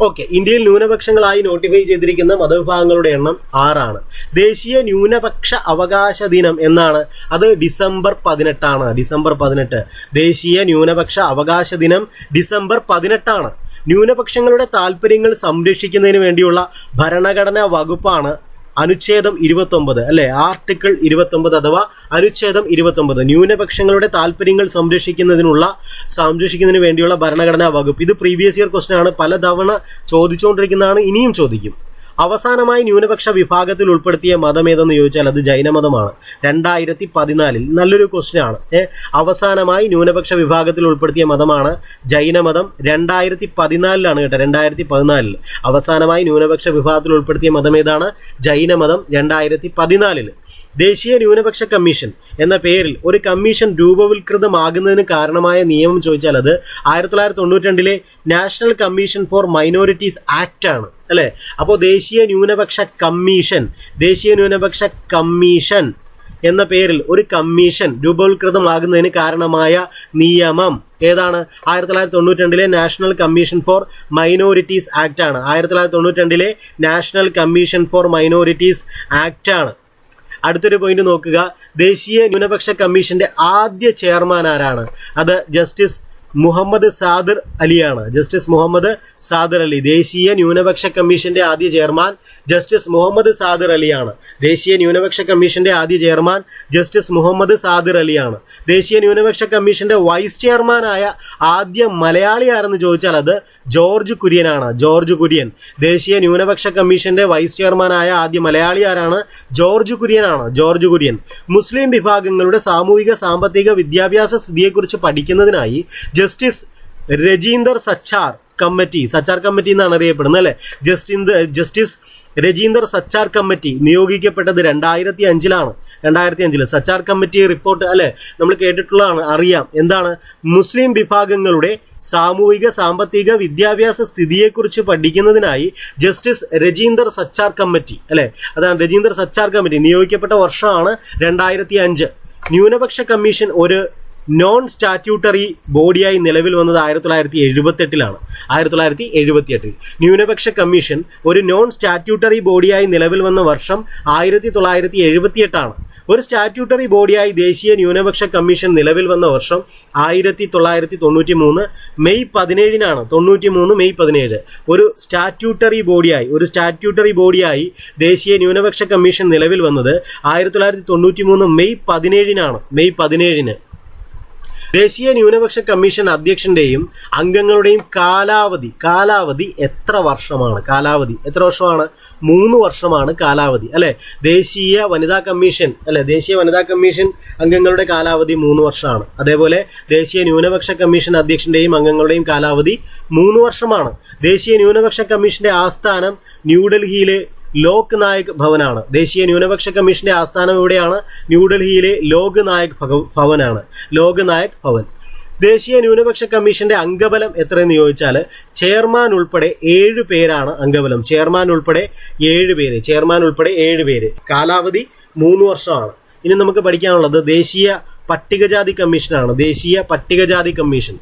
ഓക്കെ ഇന്ത്യയിൽ ന്യൂനപക്ഷങ്ങളായി നോട്ടിഫൈ ചെയ്തിരിക്കുന്ന മതവിഭാഗങ്ങളുടെ എണ്ണം ആറാണ്. ദേശീയ ന്യൂനപക്ഷ അവകാശ ദിനം എന്നാണ്. അത് ഡിസംബർ പതിനെട്ടാണ്. ഡിസംബർ പതിനെട്ട്. ദേശീയ ന്യൂനപക്ഷ അവകാശ ദിനം ഡിസംബർ പതിനെട്ടാണ്. ന്യൂനപക്ഷങ്ങളുടെ താല്പര്യങ്ങൾ സംരക്ഷിക്കുന്നതിന് വേണ്ടിയുള്ള ഭരണഘടനാ വകുപ്പാണ് അനുച്ഛേദം ഇരുപത്തൊമ്പത് അല്ലെ? ആർട്ടിക്കിൾ ഇരുപത്തൊമ്പത് അഥവാ അനുച്ഛേദം ഇരുപത്തൊമ്പത്. ന്യൂനപക്ഷങ്ങളുടെ താല്പര്യങ്ങൾ സംരക്ഷിക്കുന്നതിനുള്ള സംരക്ഷിക്കുന്നതിന് വേണ്ടിയുള്ള ഭരണഘടനാ വകുപ്പ്. ഇത് പ്രീവിയസ് ഇയർ ക്വസ്റ്റൻ ആണ്. പലതവണ ചോദിച്ചുകൊണ്ടിരിക്കുന്നതാണ് ഇനിയും ചോദിക്കും. അവസാനമായി ന്യൂനപക്ഷ വിഭാഗത്തിൽ ഉൾപ്പെടുത്തിയ മതം ഏതെന്ന് ചോദിച്ചാൽ അത് ജൈനമതമാണ് രണ്ടായിരത്തി പതിനാലിൽ നല്ലൊരു ക്വസ്റ്റ്യൻ ആണ്. അവസാനമായി ന്യൂനപക്ഷ വിഭാഗത്തിൽ ഉൾപ്പെടുത്തിയ മതമാണ് ജൈനമതം രണ്ടായിരത്തി പതിനാലിലാണ് കേട്ടോ രണ്ടായിരത്തി പതിനാലിൽ അവസാനമായി ന്യൂനപക്ഷ വിഭാഗത്തിൽ ഉൾപ്പെടുത്തിയ മതം ഏതാണ്? ജൈനമതം രണ്ടായിരത്തി പതിനാലിൽ ദേശീയ ന്യൂനപക്ഷ കമ്മീഷൻ എന്ന പേരിൽ ഒരു കമ്മീഷൻ രൂപവൽകൃതമാകുന്നതിന് കാരണമായ നിയമം ചോദിച്ചാൽ അത് ആയിരത്തി തൊള്ളായിരത്തി തൊണ്ണൂറ്റി രണ്ടിലെ national commission for minorities act ആണ്. അല്ലേ? അപ്പോൾ ദേശീയ ന്യൂനപക്ഷ കമ്മീഷൻ ദേശീയ ന്യൂനപക്ഷ കമ്മീഷൻ എന്ന പേരിൽ ഒരു കമ്മീഷൻ രൂപവൽകൃതമാകുന്നതിന് കാരണമായ നിയമം ഏതാണ്? ആയിരത്തി തൊള്ളായിരത്തി തൊണ്ണൂറ്റി രണ്ടിലെ national commission for minorities act ആണ്. ആയിരത്തി തൊള്ളായിരത്തി തൊണ്ണൂറ്റി രണ്ടിലെ national commission for minorities act ആണ്. അടുത്തൊരു പോയിന്റ് നോക്കുക. ദേശീയ ന്യൂനപക്ഷ കമ്മീഷന്റെ ആദ്യ ചെയർമാൻ ആരാണ്? അത് ജസ്റ്റിസ് മുഹമ്മദ് സാദിർ അലിയാണ്. ജസ്റ്റിസ് മുഹമ്മദ് സാദിർ അലി. ദേശീയ ന്യൂനപക്ഷ കമ്മീഷന്റെ ആദ്യ ചെയർമാൻ ജസ്റ്റിസ് മുഹമ്മദ് സാദിർ അലിയാണ്. ദേശീയ ന്യൂനപക്ഷ കമ്മീഷന്റെ ആദ്യ ചെയർമാൻ ജസ്റ്റിസ് മുഹമ്മദ് സാദിർ അലിയാണ്. ദേശീയ ന്യൂനപക്ഷ കമ്മീഷന്റെ വൈസ് ചെയർമാനായ ആദ്യ മലയാളി ആരെന്ന് ചോദിച്ചാൽ അത് ജോർജ് കുര്യനാണ്. ജോർജ് കുര്യൻ. ദേശീയ ന്യൂനപക്ഷ കമ്മീഷന്റെ വൈസ് ചെയർമാനായ ആദ്യ മലയാളി ആരാണ് ജോർജ് കുര്യനാണ്. ജോർജ് കുര്യൻ. മുസ്ലിം വിഭാഗങ്ങളുടെ സാമൂഹിക സാമ്പത്തിക വിദ്യാഭ്യാസ സ്ഥിതിയെക്കുറിച്ച് പഠിക്കുന്നതിനായി justice Rajinder Sachar committee Sachar committee എന്നാണ് അറിയപ്പെടുന്നത് അല്ലേ? ജസ്റ്റിന്ദ ജസ്റ്റിസ് രജീന്ദർ സച്ചാർ കമ്മിറ്റി നിയോഗിക്കപ്പെട്ടത് രണ്ടായിരത്തി അഞ്ചിലാണ് രണ്ടായിരത്തി അഞ്ചിൽ സച്ചാർ കമ്മിറ്റി റിപ്പോർട്ട് അല്ലെ? നമ്മൾ കേട്ടിട്ടുള്ളതാണ് അറിയാം. എന്താണ്? മുസ്ലിം വിഭാഗങ്ങളുടെ സാമൂഹിക സാമ്പത്തിക വിദ്യാഭ്യാസ സ്ഥിതിയെക്കുറിച്ച് പഠിക്കുന്നതിനായി ജസ്റ്റിസ് രജീന്ദർ സച്ചാർ കമ്മിറ്റി അല്ലെ? അതാണ് രജീന്ദർ സച്ചാർ കമ്മിറ്റി. നിയോഗിക്കപ്പെട്ട വർഷമാണ് രണ്ടായിരത്തി അഞ്ച് ന്യൂനപക്ഷ കമ്മീഷൻ ഒരു നോൺ സ്റ്റാറ്റ്യൂട്ടറി ബോഡിയായി നിലവിൽ വന്നത് ആയിരത്തി തൊള്ളായിരത്തി എഴുപത്തെട്ടിലാണ്. ആയിരത്തി തൊള്ളായിരത്തി എഴുപത്തി എട്ടിൽ ന്യൂനപക്ഷ കമ്മീഷൻ ഒരു നോൺ സ്റ്റാറ്റ്യൂട്ടറി ബോഡിയായി നിലവിൽ വന്ന വർഷം ആയിരത്തി തൊള്ളായിരത്തി എഴുപത്തിയെട്ടാണ്. ഒരു സ്റ്റാറ്റ്യൂട്ടറി ബോഡിയായി ദേശീയ ന്യൂനപക്ഷ കമ്മീഷൻ നിലവിൽ വന്ന വർഷം ആയിരത്തി തൊള്ളായിരത്തി തൊണ്ണൂറ്റി മൂന്ന് മെയ് പതിനേഴിനാണ്. തൊണ്ണൂറ്റി മൂന്ന് മെയ് പതിനേഴ്. ഒരു സ്റ്റാറ്റ്യൂട്ടറി ബോഡിയായി ഒരു സ്റ്റാറ്റ്യൂട്ടറി ബോഡിയായി ദേശീയ ന്യൂനപക്ഷ കമ്മീഷൻ നിലവിൽ വന്നത് ആയിരത്തി തൊള്ളായിരത്തി തൊണ്ണൂറ്റി മൂന്ന് മെയ് പതിനേഴിനാണ്. മെയ് പതിനേഴിന്. ദേശീയ ന്യൂനപക്ഷ കമ്മീഷൻ അധ്യക്ഷന്റെയും അംഗങ്ങളുടെയും കാലാവധി കാലാവധി എത്ര വർഷമാണ്? കാലാവധി എത്ര വർഷമാണ്? മൂന്ന് വർഷമാണ് കാലാവധി അല്ലെ? ദേശീയ വനിതാ കമ്മീഷൻ അല്ലെ? ദേശീയ വനിതാ കമ്മീഷൻ അംഗങ്ങളുടെ കാലാവധി മൂന്ന് വർഷമാണ്. അതേപോലെ ദേശീയ ന്യൂനപക്ഷ കമ്മീഷൻ അധ്യക്ഷന്റെയും അംഗങ്ങളുടെയും കാലാവധി മൂന്ന് വർഷമാണ്. ദേശീയ ന്യൂനപക്ഷ കമ്മീഷന്റെ ആസ്ഥാനം ന്യൂഡൽഹിയിലെ ലോക് നായക് ഭവനാണ്. ദേശീയ ന്യൂനപക്ഷ കമ്മീഷന്റെ ആസ്ഥാനം എവിടെയാണ് ന്യൂഡൽഹിയിലെ ലോക് നായക് ഭവനാണ്. ലോക് നായക് ഭവൻ. ദേശീയ ന്യൂനപക്ഷ കമ്മീഷന്റെ അംഗബലം എത്രയെന്ന് ചോദിച്ചാൽ ചെയർമാൻ ഉൾപ്പെടെ ഏഴ് പേരാണ് അംഗബലം. ചെയർമാൻ ഉൾപ്പെടെ ഏഴ് പേര്. ചെയർമാൻ ഉൾപ്പെടെ ഏഴ് പേര്. കാലാവധി മൂന്ന് വർഷമാണ്. ഇനി നമുക്ക് പഠിക്കാനുള്ളത് ദേശീയ പട്ടികജാതി കമ്മീഷനാണ്. ദേശീയ പട്ടികജാതി കമ്മീഷൻ.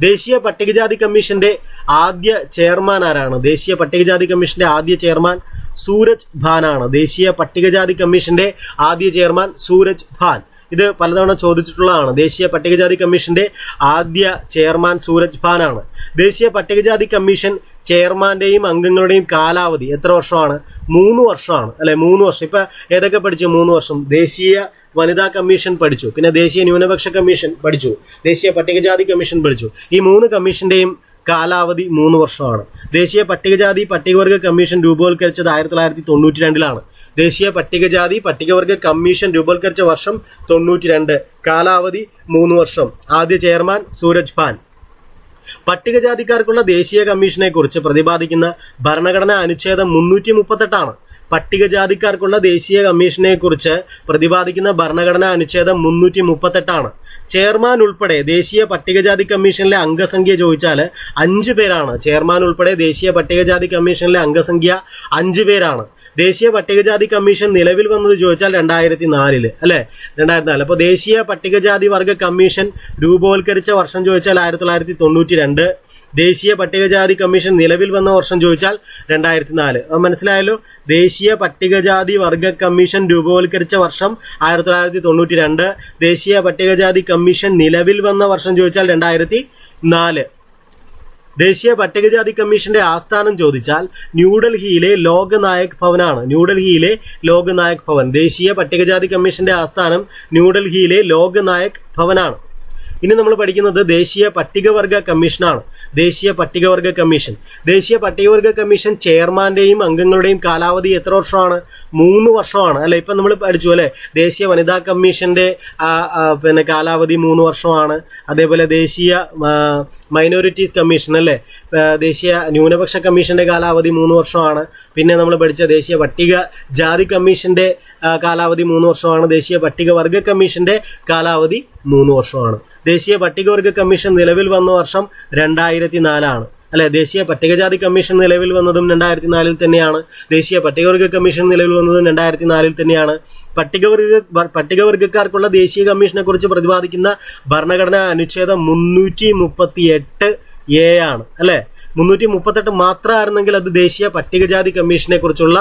ദേശീയ പട്ടികജാതി കമ്മീഷന്റെ ആദ്യ ചെയർമാൻ ആരാണ്? ദേശീയ പട്ടികജാതി കമ്മീഷന്റെ ആദ്യ ചെയർമാൻ സൂരജ് ഭാനാണ്. ദേശീയ പട്ടികജാതി കമ്മീഷന്റെ ആദ്യ ചെയർമാൻ സൂരജ് ഭാൻ. ഇത് പലതവണ ചോദിച്ചിട്ടുള്ളതാണ്. ദേശീയ പട്ടികജാതി കമ്മീഷന്റെ ആദ്യ ചെയർമാൻ സൂരജ് ഭാനാണ്. ദേശീയ പട്ടികജാതി കമ്മീഷൻ ചെയർമാന്റെയും അംഗങ്ങളുടെയും കാലാവധി എത്ര വർഷമാണ്? മൂന്ന് വർഷമാണ്. അല്ലെ മൂന്ന് വർഷം. ഇപ്പൊ ഏതൊക്കെ പഠിച്ചു? മൂന്ന് വർഷം. ദേശീയ വനിതാ കമ്മീഷൻ പഠിച്ചു. പിന്നെ ദേശീയ ന്യൂനപക്ഷ കമ്മീഷൻ പഠിച്ചു. ദേശീയ പട്ടികജാതി കമ്മീഷൻ പഠിച്ചു. ഈ മൂന്ന് കമ്മീഷന്റെയും കാലാവധി മൂന്ന് വർഷമാണ്. ദേശീയ പട്ടികജാതി പട്ടികവർഗ കമ്മീഷൻ രൂപവൽക്കരിച്ചത് ആയിരത്തി തൊള്ളായിരത്തി തൊണ്ണൂറ്റി രണ്ടിലാണ് ദേശീയ പട്ടികജാതി പട്ടികവർഗ കമ്മീഷൻ രൂപവൽക്കരിച്ച വർഷം തൊണ്ണൂറ്റി രണ്ട് കാലാവധി മൂന്ന് വർഷം. ആദ്യ ചെയർമാൻ സൂരജ് പാൻ പട്ടികജാതിക്കാർക്കുള്ള ദേശീയ കമ്മീഷനെ കുറിച്ച് പ്രതിപാദിക്കുന്ന ഭരണഘടനാ അനുച്ഛേദം മുന്നൂറ്റി മുപ്പത്തെട്ടാണ് പട്ടികജാതിക്കാർക്കുള്ള ദേശീയ കമ്മീഷനെ കുറിച്ച് പ്രതിപാദിക്കുന്ന ഭരണഘടനാ അനുച്ഛേദം മുന്നൂറ്റി മുപ്പത്തെട്ടാണ് ചെയർമാൻ ഉൾപ്പെടെ ദേശീയ പട്ടികജാതി കമ്മീഷനിലെ അംഗസംഖ്യ ചോദിച്ചാൽ അഞ്ചു പേരാണ്. ചെയർമാൻ ഉൾപ്പെടെ ദേശീയ പട്ടികജാതി കമ്മീഷനിലെ അംഗസംഖ്യ അഞ്ചു പേരാണ്. ദേശീയ പട്ടികജാതി കമ്മീഷൻ നിലവിൽ വന്നത് ചോദിച്ചാൽ രണ്ടായിരത്തി നാലിൽ അല്ലെ? രണ്ടായിരത്തി നാല് അപ്പോൾ ദേശീയ പട്ടികജാതി വർഗ കമ്മീഷൻ രൂപവത്കരിച്ച വർഷം ചോദിച്ചാൽ ആയിരത്തി തൊള്ളായിരത്തി തൊണ്ണൂറ്റി രണ്ട് ദേശീയ പട്ടികജാതി കമ്മീഷൻ നിലവിൽ വന്ന വർഷം ചോദിച്ചാൽ രണ്ടായിരത്തി നാല് മനസ്സിലായല്ലോ? ദേശീയ പട്ടികജാതി വർഗ കമ്മീഷൻ രൂപവത്കരിച്ച വർഷം ആയിരത്തി തൊള്ളായിരത്തി തൊണ്ണൂറ്റി രണ്ട് ദേശീയ പട്ടികജാതി കമ്മീഷൻ നിലവിൽ വന്ന വർഷം ചോദിച്ചാൽ രണ്ടായിരത്തി നാല് ദേശീയ പട്ടികജാതി കമ്മീഷന്റെ ആസ്ഥാനം ചോദിച്ചാൽ ന്യൂഡൽഹിയിലെ ലോകനായക് ഭവനാണ്. ന്യൂഡൽഹിയിലെ ലോകനായക് ഭവൻ. ദേശീയ പട്ടികജാതി കമ്മീഷന്റെ ആസ്ഥാനം ന്യൂഡൽഹിയിലെ ലോകനായക് ഭവനാണ്. ഇനി നമ്മൾ പഠിക്കുന്നത് ദേശീയ പട്ടികവർഗ കമ്മീഷനാണ്. ദേശീയ പട്ടികവർഗ കമ്മീഷൻ. ദേശീയ പട്ടികവർഗ കമ്മീഷൻ ചെയർമാന്റെയും അംഗങ്ങളുടെയും കാലാവധി എത്ര വർഷമാണ്? മൂന്ന് വർഷമാണ്. അല്ലെ? ഇപ്പം നമ്മൾ പഠിച്ചു അല്ലേ? ദേശീയ വനിതാ ആ, പിന്നെ കാലാവധി മൂന്ന് വർഷമാണ്. അതേപോലെ ദേശീയ മൈനോറിറ്റീസ് കമ്മീഷൻ അല്ലേ? ദേശീയ ന്യൂനപക്ഷ കമ്മീഷന്റെ കാലാവധി മൂന്ന് വർഷമാണ്. പിന്നെ നമ്മൾ പഠിച്ച ദേശീയ പട്ടിക ജാതി കമ്മീഷന്റെ ആ, കാലാവധി മൂന്ന് വർഷമാണ്. ദേശീയ പട്ടികവർഗ കമ്മീഷന്റെ കാലാവധി മൂന്ന് വർഷമാണ്. ദേശീയ പട്ടികവർഗ കമ്മീഷൻ നിലവിൽ വന്ന വർഷം രണ്ടായിരത്തി നാലാണ് അല്ലെ ദേശീയ പട്ടികജാതി കമ്മീഷൻ നിലവിൽ വന്നതും രണ്ടായിരത്തി നാലിൽ തന്നെയാണ്. ദേശീയ പട്ടികവർഗ കമ്മീഷൻ നിലവിൽ വന്നതും രണ്ടായിരത്തി നാലിൽ തന്നെയാണ് പട്ടികവർഗ പട്ടികവർഗക്കാർക്കുള്ള ദേശീയ കമ്മീഷനെ കുറിച്ച് പ്രതിപാദിക്കുന്ന ഭരണഘടനാ അനുച്ഛേദം മുന്നൂറ്റി മുപ്പത്തി എട്ട് എ ആണ്. അല്ലെ മുന്നൂറ്റി മുപ്പത്തെട്ട് മാത്രമായിരുന്നെങ്കിൽ അത് ദേശീയ പട്ടികജാതി കമ്മീഷനെ കുറിച്ചുള്ള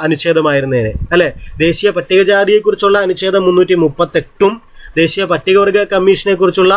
അനുച്ഛേദമായിരുന്നേനെ. അല്ലെ? ദേശീയ പട്ടികജാതിയെ കുറിച്ചുള്ള അനുച്ഛേദം മുന്നൂറ്റി മുപ്പത്തെട്ടും ദേശീയ പട്ടികവർഗ കമ്മീഷനെ കുറിച്ചുള്ള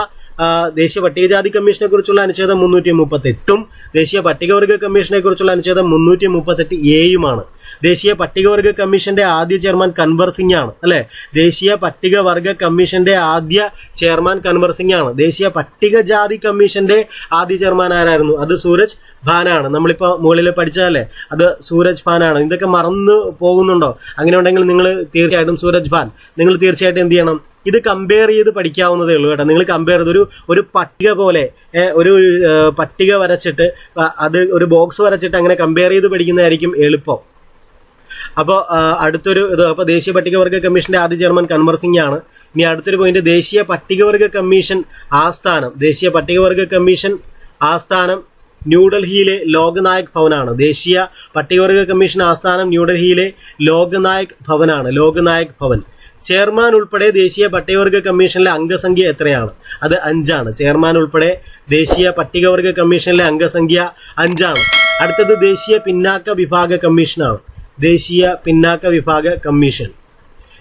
ദേശീയ പട്ടികജാതി കമ്മീഷനെ കുറിച്ചുള്ള അനുച്ഛേദം മുന്നൂറ്റി മുപ്പത്തെട്ടും ദേശീയ പട്ടികവർഗ കമ്മീഷനെ കുറിച്ചുള്ള അനുച്ഛേദം മുന്നൂറ്റി മുപ്പത്തെട്ട് എയുമാണ് ദേശീയ പട്ടികവർഗ കമ്മീഷന്റെ ആദ്യ ചെയർമാൻ കൻവർ സിംഗ് ആണ് അല്ലെ? ദേശീയ പട്ടികവർഗ കമ്മീഷന്റെ ആദ്യ ചെയർമാൻ കൻവർ സിംഗ് ആണ് ദേശീയ പട്ടികജാതി കമ്മീഷന്റെ ആദ്യ ചെയർമാൻ ആരായിരുന്നു? അത് സൂരജ് ഭാനാണ്. നമ്മളിപ്പോൾ മുകളിൽ പഠിച്ചതല്ലേ? അത് സൂരജ് ഭാനാണ്. ഇതൊക്കെ മറന്നു പോകുന്നുണ്ടോ? അങ്ങനെ ഉണ്ടെങ്കിൽ നിങ്ങൾ തീർച്ചയായിട്ടും സൂരജ് ഭാൻ. നിങ്ങൾ തീർച്ചയായിട്ടും എന്ത് ചെയ്യണം? ഇത് കമ്പയർ ചെയ്ത് പഠിക്കാവുന്നതേ ഉള്ളൂ കേട്ടോ. നിങ്ങൾ കമ്പയർ ചെയ്ത് ഒരു ഒരു പട്ടിക പോലെ ഒരു പട്ടിക വരച്ചിട്ട് അത് ഒരു ബോക്സ് വരച്ചിട്ട് അങ്ങനെ കമ്പയർ ചെയ്ത് പഠിക്കുന്നതായിരിക്കും എളുപ്പം. അപ്പോൾ അടുത്തൊരു ഇത് അപ്പോൾ ദേശീയ പട്ടികവർഗ കമ്മീഷന്റെ ആദ്യ ചെയർമാൻ കൺവർ സിംഗ് ആണ്. ഇനി അടുത്തൊരു പോയിന്റ് ദേശീയ പട്ടികവർഗ കമ്മീഷൻ ആസ്ഥാനം. ദേശീയ പട്ടികവർഗ കമ്മീഷൻ ആസ്ഥാനം ന്യൂഡൽഹിയിലെ ലോകനായക് ഭവനാണ്. ദേശീയ പട്ടികവർഗ കമ്മീഷൻ ആസ്ഥാനം ന്യൂഡൽഹിയിലെ ലോകനായക് ഭവനാണ്. ലോകനായക് ഭവൻ. ചെയർമാൻ ഉൾപ്പെടെ ദേശീയ പട്ടികവർഗ കമ്മീഷനിലെ അംഗസംഖ്യ എത്രയാണ്? അത് അഞ്ചാണ്. ചെയർമാൻ ഉൾപ്പെടെ ദേശീയ പട്ടികവർഗ കമ്മീഷനിലെ അംഗസംഖ്യ അഞ്ചാണ്. അടുത്തത് ദേശീയ പിന്നാക്ക വിഭാഗ കമ്മീഷനാണ്. ദേശീയ പിന്നാക്ക വിഭാഗ കമ്മീഷൻ.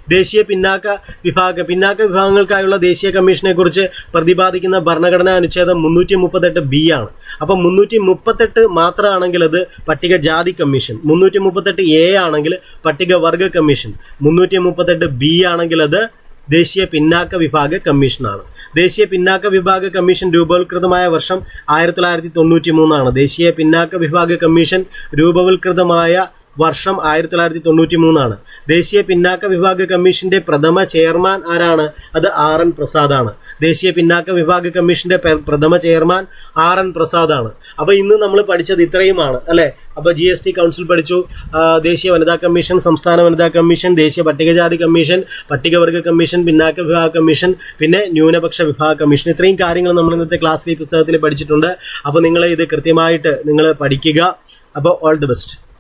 ദേശീയ പിന്നാക്ക വിഭാഗ പിന്നാക്ക വിഭാഗങ്ങൾക്കായുള്ള ദേശീയ കമ്മീഷനെ കുറിച്ച് പ്രതിപാദിക്കുന്ന ഭരണഘടനാ അനുച്ഛേദം മുന്നൂറ്റി മുപ്പത്തെട്ട് ബി ആണ്. അപ്പം മുന്നൂറ്റി മുപ്പത്തെട്ട് മാത്രമാണെങ്കിൽ അത് പട്ടികജാതി കമ്മീഷൻ മുന്നൂറ്റി മുപ്പത്തെട്ട് എ ആണെങ്കിൽ പട്ടികവർഗ കമ്മീഷൻ മുന്നൂറ്റി മുപ്പത്തെട്ട് ബി ആണെങ്കിൽ അത് ദേശീയ പിന്നാക്ക വിഭാഗ കമ്മീഷനാണ് ദേശീയ പിന്നാക്ക വിഭാഗ കമ്മീഷൻ രൂപവൽകൃതമായ വർഷം ആയിരത്തി തൊള്ളായിരത്തി തൊണ്ണൂറ്റി മൂന്നാണ് ദേശീയ പിന്നാക്ക വിഭാഗ കമ്മീഷൻ രൂപവൽകൃതമായ വർഷം ആയിരത്തി തൊള്ളായിരത്തി തൊണ്ണൂറ്റി മൂന്നാണ് ദേശീയ പിന്നാക്ക വിഭാഗ കമ്മീഷന്റെ പ്രഥമ ചെയർമാൻ ആരാണ്? അത് ആർ എൻ പ്രസാദാണ്. ദേശീയ പിന്നാക്ക വിഭാഗ കമ്മീഷന്റെ പ്രഥമ ചെയർമാൻ ആർ എൻ പ്രസാദാണ്. അപ്പോൾ ഇന്ന് നമ്മൾ പഠിച്ചത് ഇത്രയുമാണ് അല്ലെ? അപ്പൊ ജി എസ് ടി കൗൺസിൽ പഠിച്ചു. ദേശീയ വനിതാ കമ്മീഷൻ സംസ്ഥാന വനിതാ കമ്മീഷൻ ദേശീയ പട്ടികജാതി കമ്മീഷൻ പട്ടികവർഗ കമ്മീഷൻ പിന്നാക്ക വിഭാഗ കമ്മീഷൻ പിന്നെ ന്യൂനപക്ഷ വിഭാഗ കമ്മീഷൻ. ഇത്രയും കാര്യങ്ങൾ നമ്മൾ ഇന്നത്തെ ക്ലാസ്സിൽ ഈ പുസ്തകത്തിൽ പഠിച്ചിട്ടുണ്ട്. അപ്പോൾ നിങ്ങൾ ഇത് കൃത്യമായിട്ട് നിങ്ങൾ പഠിക്കുക. അപ്പോൾ ഓൾ ദി ബെസ്റ്റ്.